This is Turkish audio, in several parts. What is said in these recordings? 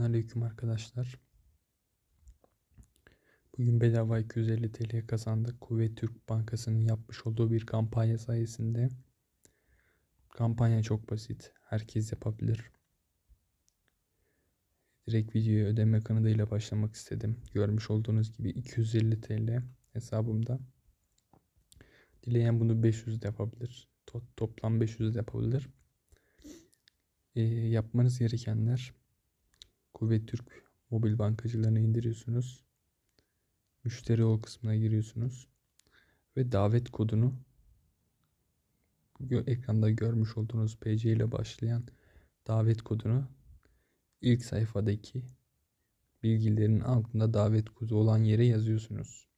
Aleyküm arkadaşlar. Bugün bedava 250 TL kazandık. Kuvvet Türk Bankası'nın yapmış olduğu bir kampanya sayesinde. Kampanya çok basit. Herkes yapabilir. Direkt videoya ödeme kanadıyla başlamak istedim. Görmüş olduğunuz gibi 250 TL hesabımda. Dileyen bunu 500 de yapabilir. To toplam 500 de yapabilir. Ee, yapmanız gerekenler Kuvvet Türk mobil bankacılarını indiriyorsunuz. Müşteri ol kısmına giriyorsunuz. Ve davet kodunu ekranda görmüş olduğunuz PC ile başlayan davet kodunu ilk sayfadaki bilgilerin altında davet kodu olan yere yazıyorsunuz.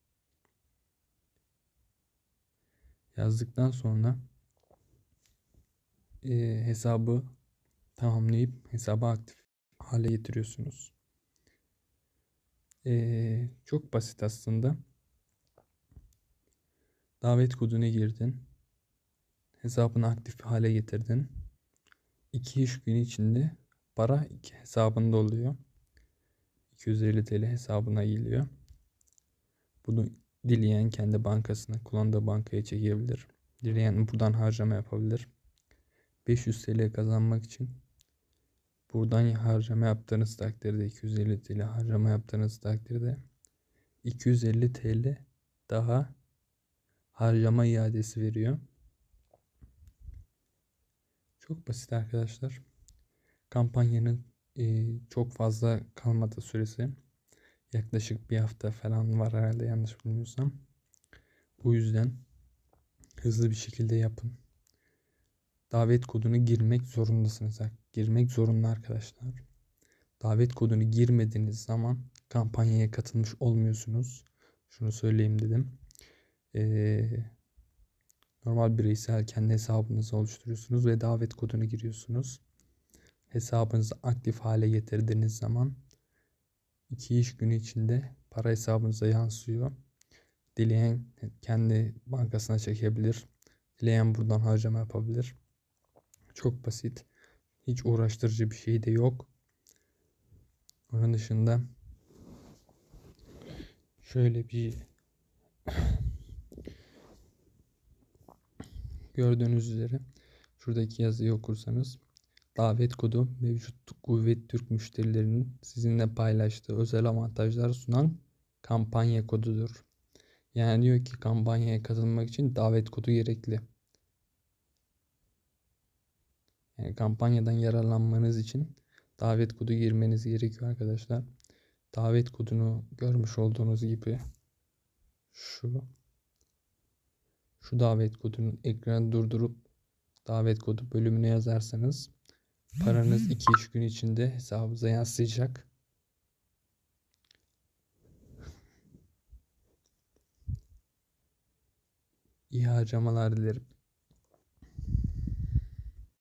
Yazdıktan sonra e, hesabı tamamlayıp hesabı aktif hale getiriyorsunuz. Ee, çok basit aslında. Davet kodunu girdin. Hesabını aktif hale getirdin. 2 iş günü içinde para iki hesabında oluyor. 250 TL hesabına geliyor. Bunu dileyen kendi bankasına, kullandığı bankaya çekebilir. Dileyen buradan harcama yapabilir. 500 TL kazanmak için Buradan harcama yaptığınız takdirde 250 TL harcama yaptığınız takdirde 250 TL daha harcama iadesi veriyor. Çok basit arkadaşlar. Kampanyanın e, çok fazla kalmadı süresi. Yaklaşık bir hafta falan var herhalde yanlış bilmiyorsam. Bu yüzden hızlı bir şekilde yapın. Davet kodunu girmek zorundasınız girmek zorunda arkadaşlar. Davet kodunu girmediğiniz zaman kampanyaya katılmış olmuyorsunuz. Şunu söyleyeyim dedim. Ee, normal bireysel kendi hesabınızı oluşturuyorsunuz ve davet kodunu giriyorsunuz. Hesabınızı aktif hale getirdiğiniz zaman iki iş günü içinde para hesabınıza yansıyor. Dileyen kendi bankasına çekebilir. Dileyen buradan harcama yapabilir. Çok basit. Hiç uğraştırıcı bir şey de yok. Onun dışında şöyle bir gördüğünüz üzere şuradaki yazıyı okursanız davet kodu mevcut kuvvet Türk müşterilerinin sizinle paylaştığı özel avantajlar sunan kampanya kodudur. Yani diyor ki kampanyaya katılmak için davet kodu gerekli. Yani kampanyadan yararlanmanız için davet kodu girmeniz gerekiyor arkadaşlar. Davet kodunu görmüş olduğunuz gibi şu şu davet kodunun ekranı durdurup davet kodu bölümüne yazarsanız paranız 2 iş gün içinde hesabınıza yansıyacak. İyi harcamalar dilerim.